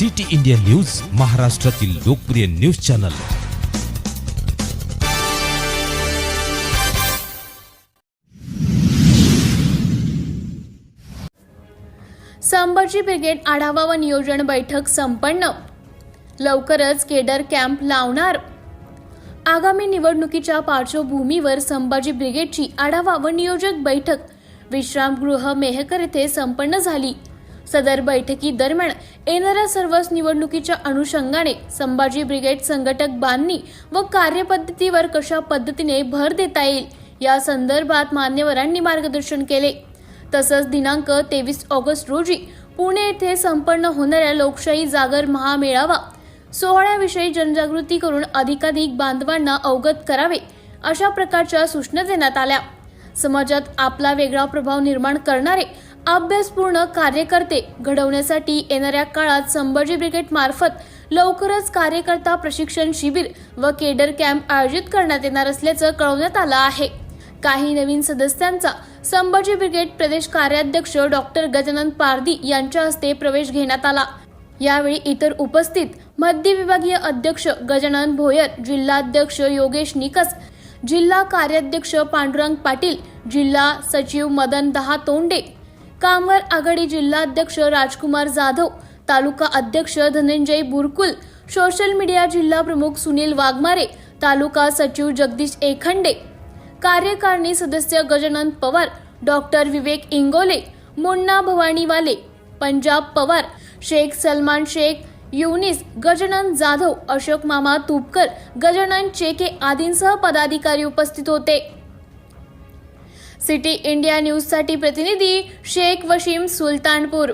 City India news महाराष्ट्रातील लोकप्रिय news channel. Sambhaji brigade आढावा व नियोजन बैठक संपन्न. लवकरच केडर कॅम्प लावणार. आगामी निवडणुकीच्या पार्श्वभूमीवर संभाजी ब्रिगेडची आढावा व नियोजक बैठक. विश्रामगृह मेहकर येथे संपन्न झाली. सदर बैठकी दरम्यान येणाऱ्या सर्वच निवडणुकीच्या अनुषंगाने संभाजी ब्रिगेड संघटक बांधणी व कार्यपद्धतीवर कशा पद्धतीने भर देता येईल या संदर्भात मान्यवरांनी मार्गदर्शन केले. तसंच दिनांक तेवीस ऑगस्ट रोजी पुणे येथे संपन्न होणाऱ्या लोकशाही जागर महामेळावा सोहळ्याविषयी जनजागृती करून अधिकाधिक बांधवांना अवगत करावे अशा प्रकारच्या सूचना देण्यात आल्या. समाजात आपला वेगळा प्रभाव निर्माण करणारे अभ्यासपूर्ण कार्यकर्ते घडवण्यासाठी येणाऱ्या काळात संभाजी ब्रिगेड मार्फत लवकरच कार्यकर्ता प्रशिक्षण शिबिर व केडर कॅम्प आयोजित करण्यात येणार असल्याचं कळवण्यात आलं आहे. काही नवीन सदस्यांचा संभाजी ब्रिगेड प्रदेश कार्याध्यक्ष डॉक्टर गजानन पारदी यांच्या हस्ते प्रवेश घेण्यात आला. यावेळी इतर उपस्थित मध्य विभागीय अध्यक्ष गजानन भोयर जिल्हाध्यक्ष योगेश निकस जिल्हा कार्याध्यक्ष पांडुरंग पाटील जिल्हा सचिव मदन दहा तोंडे कामगार आघाडी जिल्हाध्यक्ष राजकुमार जाधव तालुका अध्यक्ष धनंजय बुरकुल सोशल मीडिया जिल्हा प्रमुख सुनील वाघमारे तालुका सचिव जगदीश एखंडे कार्यकारिणी सदस्य गजानन पवार डॉक्टर विवेक इंगोले मुन्ना भवानीवाले पंजाब पवार शेख सलमान शेख युनिस गजानन जाधव अशोक मामा तुपकर गजानन चेके आदींसह पदाधिकारी उपस्थित होते. सिटी इंडिया न्यूजसाठी प्रतिनिधी शेख वशीम सुलतानपूर.